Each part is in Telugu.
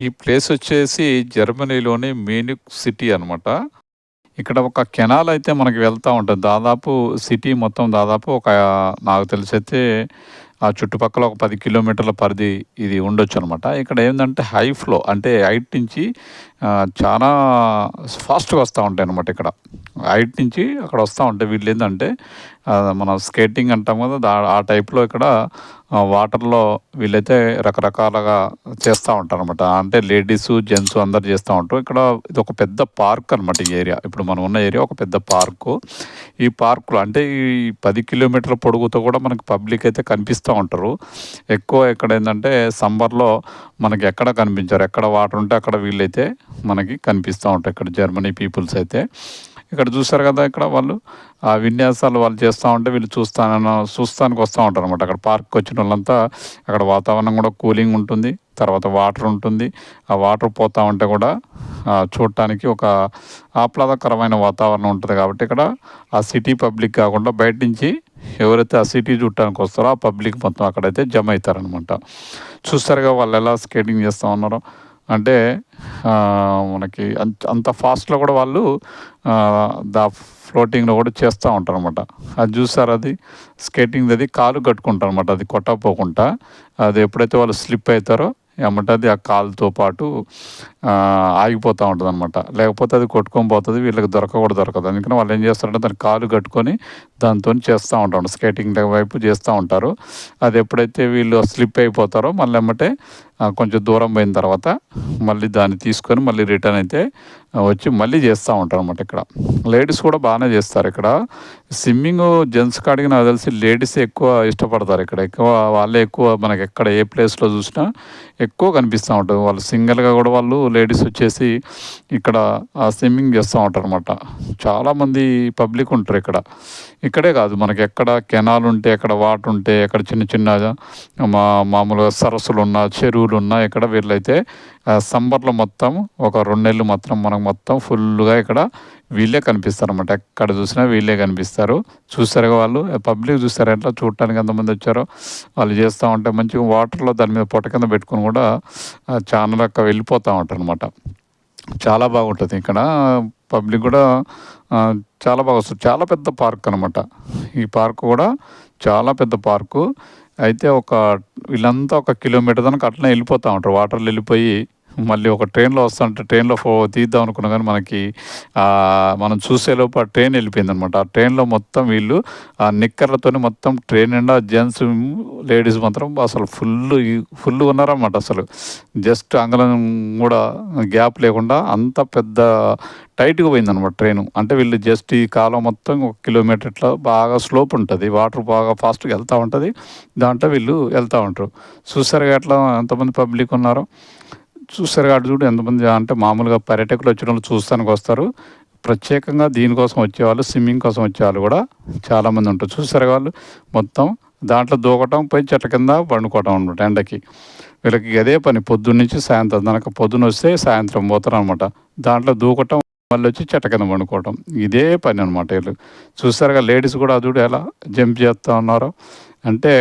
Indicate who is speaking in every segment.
Speaker 1: ఈ ప్లేస్ వచ్చేసి జర్మనీలోని మ్యూనిక్ సిటీ అనమాట. ఇక్కడ ఒక కెనాల్ అయితే మనకి వెళ్తూ ఉంటుంది దాదాపు సిటీ మొత్తం దాదాపు ఒక నాకు తెలిసైతే ఆ చుట్టుపక్కల ఒక పది కిలోమీటర్ల పరిధి ఇది ఉండొచ్చు అనమాట ఇక్కడ ఏంటంటే హై ఫ్లో అంటే హైట్ నుంచి చాలా ఫాస్ట్గా వస్తూ ఉంటాయి అనమాట ఇక్కడ. హైట్ నుంచి అక్కడ వస్తూ ఉంటాయి. వీళ్ళు ఏంటంటే మన స్కేటింగ్ అంటాం కదా! దా ఆ టైప్‌లో ఇక్కడ వాటర్‌లో వీళ్ళైతే రకరకాలుగా చేస్తా ఉంటారనమాట. అంటే లేడీస్ జెంట్స్ అందరు చేస్తూ ఉంటారు. ఇక్కడ ఇది ఒక పెద్ద పార్క్ అనమాట ఈ ఏరియా. ఇప్పుడు మనం ఉన్న ఏరియా ఒక పెద్ద పార్కు. ఈ పార్క్‌లో అంటే ఈ పది కిలోమీటర్ల పొడుగుతో కూడా మనకు పబ్లిక్ అయితే కనిపిస్తూ ఉంటారు. ఎక్కువ ఇక్కడ ఏంటంటే సమ్మర్‌లో మనకి ఎక్కడ కనిపించారు ఎక్కడ వాటర్ ఉంటే అక్కడ వీళ్ళైతే మనకి కనిపిస్తూ ఉంటాయి. ఇక్కడ జర్మనీ పీపుల్స్ అయితే. ఇక్కడ చూసారు కదా! ఇక్కడ వాళ్ళు ఆ విన్యాసాలు వాళ్ళు చేస్తూ ఉంటే వీళ్ళు చూస్తానన చూస్తానికి వస్తూ ఉంటారు అనమాట అక్కడ పార్క్‌కి వచ్చినోళ్ళంతా అక్కడ వాతావరణం కూడా కూలింగ్ ఉంటుంది. తర్వాత వాటర్ ఉంటుంది. ఆ వాటర్ పోతా ఉంటే కూడా చూడటానికి ఒక ఆహ్లాదకరమైన వాతావరణం ఉంటుంది కాబట్టి ఇక్కడ ఆ సిటీ పబ్లిక్ కాకుండా బయట నుంచి ఎవరైతే ఆ సిటీ చూడటానికి వస్తారో ఆ పబ్లిక్ మొత్తం అక్కడైతే జమ అవుతారనమాట చూస్తారుగా వాళ్ళు ఎలా స్కేటింగ్ చేస్తూ ఉన్నారో. అంటే మనకి అంత అంత ఫాస్ట్‌లో కూడా వాళ్ళు ఆహ్, ద ఫ్లోటింగ్‌లో కూడా చేస్తా ఉంటారనమాట. అది చూసారు అది? స్కేటింగ్‌దది కాలుకి కట్టుకుంటారనమాట. అది కొట్టకపోకుండా. అది ఎప్పుడైతే వాళ్ళు స్లిప్ అవుతారో ఏమంటే అది ఆ కాలుతో పాటు ఆగిపోతూ ఉంటుంది అనమాట లేకపోతే అది కొట్టుకొని పోతుంది వీళ్ళకి దొరక కూడా దొరకదు. అందుకని వాళ్ళు ఏం చేస్తారంటే దాని కాలు కట్టుకొని దాంతోని చేస్తూ ఉంటారు. స్కేటింగ్ వైపు చేస్తూ ఉంటారు. అది ఎప్పుడైతే వీళ్ళు స్లిప్ అయిపోతారో మళ్ళీ ఎమ్మటే కొంచెం దూరం పోయిన తర్వాత మళ్ళీ దాన్ని తీసుకొని మళ్ళీ రిటర్న్ అయితే వచ్చి మళ్ళీ చేస్తూ ఉంటారు అనమాట ఇక్కడ. లేడీస్ కూడా బాగానే చేస్తారు ఇక్కడ. స్విమ్మింగ్ జెంట్స్ కాడికి నాకు తెలిసి లేడీసే ఎక్కువ ఇష్టపడతారు ఇక్కడ. ఎక్కువ వాళ్ళే ఎక్కువ మనకి ఎక్కడ ఏ ప్లేస్‌లో చూసినా ఎక్కువ కనిపిస్తూ ఉంటుంది వాళ్ళు సింగిల్‌గా కూడా వాళ్ళు లేడీస్ వచ్చేసి ఇక్కడ స్విమ్మింగ్ స్విమ్మింగ్ ఉంటారు అనమాట చాలామంది పబ్లిక్ ఉంటారు ఇక్కడ. ఇక్కడే కాదు మనకి ఎక్కడ కెనాల్ ఉంటే, ఎక్కడ వాటర్ ఉంటే, ఎక్కడ చిన్న చిన్న మా మామూలుగా సరస్సులు ఉన్న చెరువులు సరస్సులున్నా, ఉన్నాయి ఇక్కడ వీళ్ళైతే సమ్మర్‌లో మొత్తం ఒక రెండు నెలలు మాత్రం మనకు మొత్తం ఫుల్గా ఇక్కడ వీళ్ళే కనిపిస్తారనమాట. ఎక్కడ చూసినా వీళ్ళే కనిపిస్తారు. చూసారుగా వాళ్ళు పబ్లిక్ చూస్తారు ఎట్లా చూడటానికి ఎంతమంది వచ్చారో. వాళ్ళు చేస్తూ ఉంటే మంచిగా వాటర్‌లో దాని మీద పొట్ట కింద పెట్టుకొని కూడా ఆహ్, చానా లెక్క ఉంటారు అనమాట చాలా బాగుంటుంది ఇక్కడ. పబ్లిక్ కూడా చాలా బాగా వస్తుంది చాలా పెద్ద పార్క్ అనమాట. ఈ పార్క్ కూడా చాలా పెద్ద పార్కు. అయితే ఒక వీళ్ళంతా ఒక కిలోమీటర్ దాకా అట్లనే వెళ్ళిపోతూ ఉంటారు. వాటర్‌లో వెళ్ళిపోయి మళ్ళీ ఒక ట్రైన్‌లో వస్తుంటే ట్రైన్‌లో ఫో తీద్దాం అనుకున్నా కానీ మనకి మనం చూసేలోపు ఆ ట్రైన్ వెళ్ళిపోయిందనమాట. ఆ ట్రైన్‌లో మొత్తం వీళ్ళు ఆ నిక్కర్లతో మొత్తం ట్రైన్ నిండా జెంట్స్, లేడీస్ మాత్రం అసలు ఫుల్ ఫుల్ ఉన్నారన్నమాట ఉన్నారనమాట అసలు. జస్ట్ అంగళం కూడా గ్యాప్ లేకుండా అంత పెద్ద టైట్‌గా పోయిందనమాట ట్రైను. అంటే వీళ్ళు జస్ట్ ఈ కాలం మొత్తం ఒక కిలోమీటర్ ఇట్లా బాగా స్లోప్ ఉంటుంది వాటర్ బాగా ఫాస్ట్‌గా వెళ్తూ ఉంటుంది దాంట్లో వీళ్ళు వెళ్తూ ఉంటారు. చూసారుగా ఎట్లా ఎంతమంది పబ్లిక్ ఉన్నారో. చూస్తారు కాదు చూడు ఎంతమంది అంటే మామూలుగా పర్యాటకులు వచ్చినోళ్ళు చూస్తానికి వస్తారు. ప్రత్యేకంగా దీనికోసం వచ్చేవాళ్ళు స్విమ్మింగ్ కోసం వచ్చేవాళ్ళు కూడా చాలామంది ఉంటారు. చూస్తారు వాళ్ళు మొత్తం దాంట్లో దూకటం, పోయి చెట్ల కింద పండుకోవటం అనమాట ఎండకి. వీళ్ళకి అదే పని పొద్దున్న నుంచి సాయంత్రం దాకా. పొద్దునొస్తే సాయంత్రం పోతారు అనమాట దాంట్లో దూకటం మళ్ళీ వచ్చి చెట్ట కింద పండుకోవటం. ఇదే పని అనమాట వీళ్ళు. చూస్తారుగా లేడీస్ కూడా చూడు ఎలా జంప్ చేస్తా ఉన్నారో. అంటే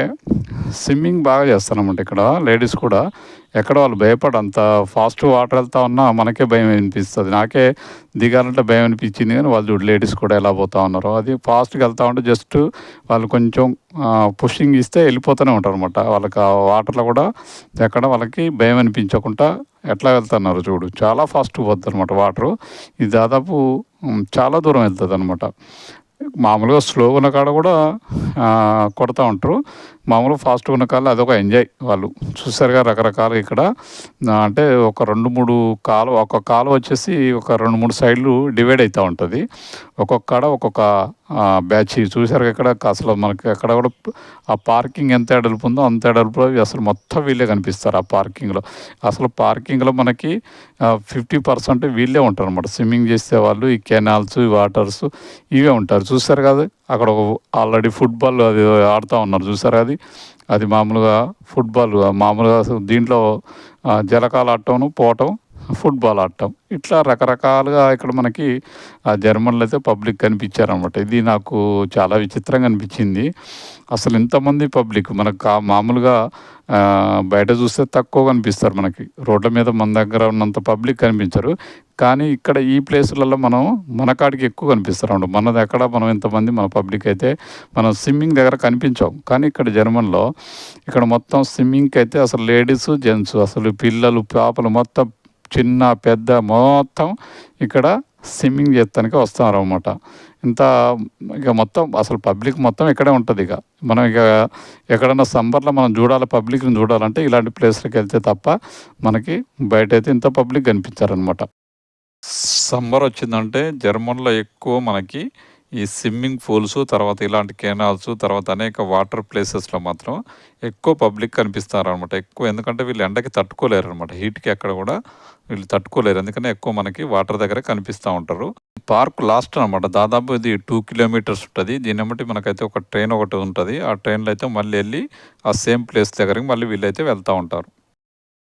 Speaker 1: స్విమ్మింగ్ బాగా చేస్తారనమాట ఇక్కడ లేడీస్ కూడా. ఎక్కడ వాళ్ళు భయపడంత అంత ఫాస్ట్ వాటర్ వెళ్తా ఉన్నా మనకే భయం అనిపిస్తుంది నాకే దిగాలంటే భయం అనిపించింది కానీ వాళ్ళు చూడు లేడీస్ కూడా ఎలా పోతా ఉన్నారో. అది ఫాస్ట్‌గా వెళ్తా ఉంటే జస్ట్ వాళ్ళు కొంచెం పుషింగ్ ఇస్తే వెళ్ళిపోతూనే ఉంటారనమాట. వాళ్ళకి ఆ వాటర్‌లో కూడా ఎక్కడ వాళ్ళకి భయం అనిపించకుండా ఎట్లా వెళ్తున్నారు చూడు. చాలా ఫాస్ట్‌గా పోద్దనమాట వాటరు. ఇది దాదాపు చాలా దూరం వెళ్తుంది అనమాట మామూలుగా స్లోగా ఉన్న కాడ కూడా కొడతా ఉంటారు. మామూలుగా ఫాస్ట్‌గా ఉన్న కాడ అదొక ఎంజాయ్ వాళ్ళు. చూసారుగా రకరకాల ఇక్కడ అంటే ఒక రెండు మూడు కాలు ఒక కాలు వచ్చేసి ఒక 2, 3 సైడ్‌లు డివైడ్ అవుతూ ఉంటుంది ఒక్కొక్క కాడ ఒక్కొక్క బ్యాచ్ చూసారుగా ఇక్కడ అసలు మనకి అక్కడ కూడా ఆ పార్కింగ్ ఎంత ఎడల్పు ఉందో అంత ఎడల్పులో అసలు మొత్తం వీళ్ళే కనిపిస్తారు ఆ పార్కింగ్‌లో. అసలు పార్కింగ్‌లో మనకి ఫిఫ్టీ పర్సెంట్ వీళ్ళే ఉంటారు అనమాట స్విమ్మింగ్ చేసే వాళ్ళు ఈ కెనాల్స్, ఈ వాటర్స్ ఇవే ఉంటారు. చూసారు కదా! అక్కడ ఆల్రెడీ ఫుట్‌బాల్ అది ఆడుతూ ఉన్నారు చూసారు అది? అది మామూలుగా ఫుట్‌బాల్ మామూలుగా అసలు దీంట్లో జలకాలు ఆడటం, పోవటం ఫుట్బాల్ ఆడటం. ఇట్లా రకరకాలుగా ఇక్కడ మనకి ఆ జర్మన్లో అయితే పబ్లిక్ కనిపించారనమాట ఇది నాకు చాలా విచిత్రంగా అనిపించింది. అసలు ఇంతమంది పబ్లిక్ మనకు కా- మామూలుగా బయట చూస్తే తక్కువ కనిపిస్తారు మనకి. రోడ్ల మీద మన దగ్గర ఉన్నంత పబ్లిక్ కనిపించరు. కానీ ఇక్కడ ఈ ప్లేసులలో మనం మన కాడికి ఎక్కువ కనిపిస్తారు. మనది ఎక్కడ మనం ఇంతమంది మన పబ్లిక్ అయితే మనం స్విమ్మింగ్ దగ్గర కనిపించాం. కానీ ఇక్కడ జర్మన్లో ఇక్కడ మొత్తం స్విమ్మింగ్కి అయితే అసలు లేడీస్ జెంట్స్ అసలు పిల్లలు పాపలు మొత్తం చిన్న పెద్ద మొత్తం ఇక్కడ స్విమ్మింగ్ చేస్తానికి వస్తున్నారు అనమాట ఇంత ఇక మొత్తం అసలు పబ్లిక్ మొత్తం ఇక్కడే ఉంటుంది ఇక. మనం ఇక ఎక్కడన్నా సమ్మర్లో మనం చూడాలి పబ్లిక్ని చూడాలంటే ఇలాంటి ప్లేస్లకు వెళ్తే తప్ప మనకి బయట అయితే ఇంత పబ్లిక్ కనిపించారనమాట సమ్మర్ వచ్చిందంటే జర్మన్లో ఎక్కువ మనకి ఈ స్విమ్మింగ్ పూల్స్ తర్వాత ఇలాంటి కెనాల్స్ తర్వాత అనేక వాటర్ ప్లేసెస్లో మాత్రం ఎక్కువ పబ్లిక్ కనిపిస్తారు అనమాట ఎక్కువ ఎందుకంటే వీళ్ళు ఎండకి తట్టుకోలేరు అనమాట హీట్కి అక్కడ కూడా వీళ్ళు తట్టుకోలేరు. ఎందుకని ఎక్కువ మనకి వాటర్ దగ్గర కనిపిస్తూ ఉంటారు. పార్క్ లాస్ట్ అనమాట దాదాపు ఇది టూ కిలోమీటర్స్ ఉంటుంది. దీన్ని బట్టి మనకైతే ఒక ట్రైన్ ఒకటి ఉంటుంది. ఆ ట్రైన్లో అయితే మళ్ళీ వెళ్ళి ఆ సేమ్ ప్లేస్ దగ్గరికి మళ్ళీ వీళ్ళైతే వెళ్తూ ఉంటారు.